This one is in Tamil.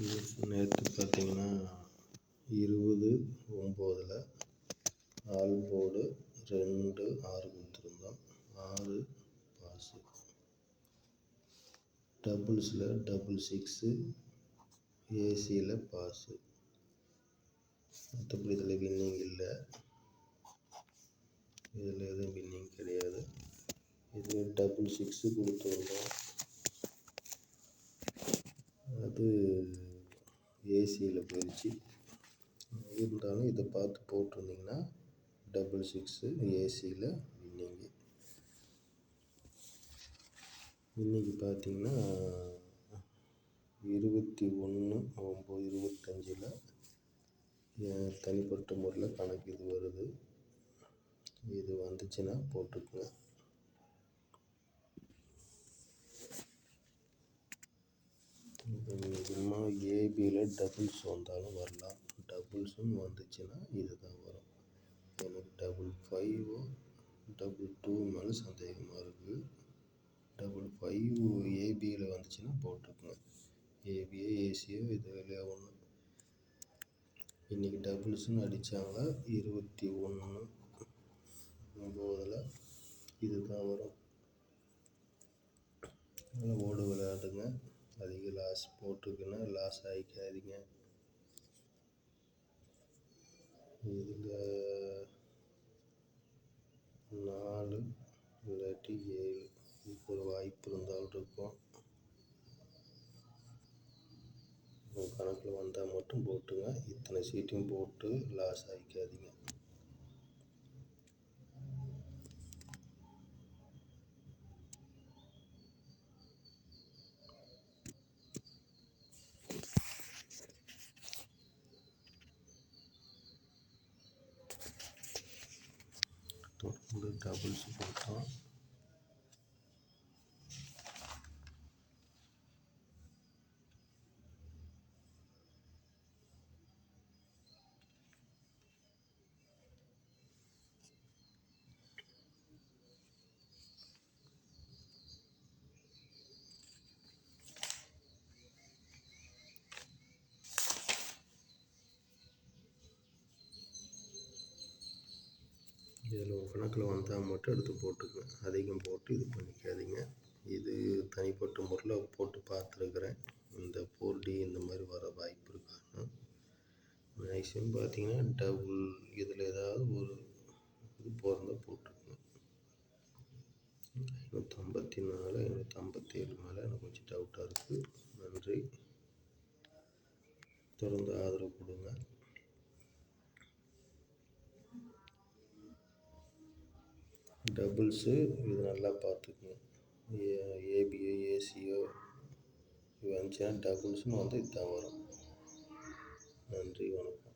நேற்று பார்த்தீங்கன்னா இருபது ஒம்போதில் ஆல் போர்டு ரெண்டு ஆறு கொடுத்துருந்தோம். ஆறு பாஸு. டபுள்ஸில் டபுள் சிக்ஸு ஏசியில் பாஸு. மற்றபடி இதில் வின்னிங் இல்லை. இதில் எதுவும் வின்னிங் கிடையாது. இது டபுள் சிக்ஸு கொடுத்துருந்தோம். அது ஏசியில் போயிடுச்சு இருந்தாலும் இதை பார்த்து போட்டிருந்தீங்கன்னா டபுள் சிக்ஸு ஏசியில் வின்னிங்கு இன்றைக்கி பார்த்தீங்கன்னா இருபத்தி ஒன்று ஒம்பது இருபத்தஞ்சில் என் தனிப்பட்ட முறையில் கணக்கு இது வருது. இது வந்துச்சுன்னா போட்டுக்குங்க. ஏபியில் டபுள்ஸ் வந்தாலும் வரலாம். டபுள்ஸும் வந்துச்சுன்னா இது தான் வரும். எனக்கு டபுள் ஃபைவோ டபுள் டூ மேலே சந்தேகமாக இருக்குது டபுள் ஃபைவ் ஏபியில் வந்துச்சுன்னா போட்டுக்குங்க. ஏபியோ ஏசியோ இது இல்லையா ஒன்று இன்றைக்கி டபுள்ஸ்னு அடித்தாங்க இருபத்தி ஒன்று ஒம்போதில் இது தான் வரும். அதனால் லாஸ் போட்டிருக்குன்னா லாஸ் ஆகிக்காதீங்க இதில் நாலு இல்லாட்டி ஏழு. இதுக்கு ஒரு வாய்ப்பு இருந்தாலும் இருக்கும். உங்கள் கணக்கில் வந்தால் மட்டும் போட்டுங்க. இத்தனை சீட்டையும் போட்டு லாஸ் ஆகிக்காதீங்க தொடர்ந்து டபுள்ஸ் போட்டோம் இதில் ஒரு கணக்கில் வந்தால் மட்டும் எடுத்து போட்டுக்குங்க அதிகம் போட்டு இது பண்ணிக்காதீங்க. இது தனிப்பட்ட முறையில் போட்டு பார்த்துருக்குறேன். இந்த ஃபோர் டி இந்த மாதிரி வர வாய்ப்பு இருக்கான்னு மேக்ஸிமம் பார்த்தீங்கன்னா டபுள் இதில் ஏதாவது ஒரு இது பிறந்த போட்டுக்குங்க ஐநூற்றம்பத்தி நாலு ஐநூற்றம்பத்தேழு மேலே எனக்கு கொஞ்சம் டவுட்டாக இருக்குது நன்றி. தொடர்ந்து ஆதரவு கொடுங்க. டபுள்ஸு இது நல்லா பார்த்துக்குங்க ஏபியோ ஏசியோ இது வந்துச்சுன்னா டபுள்ஸ்னு வந்து இதுதான் வரும். நன்றி வணக்கம்.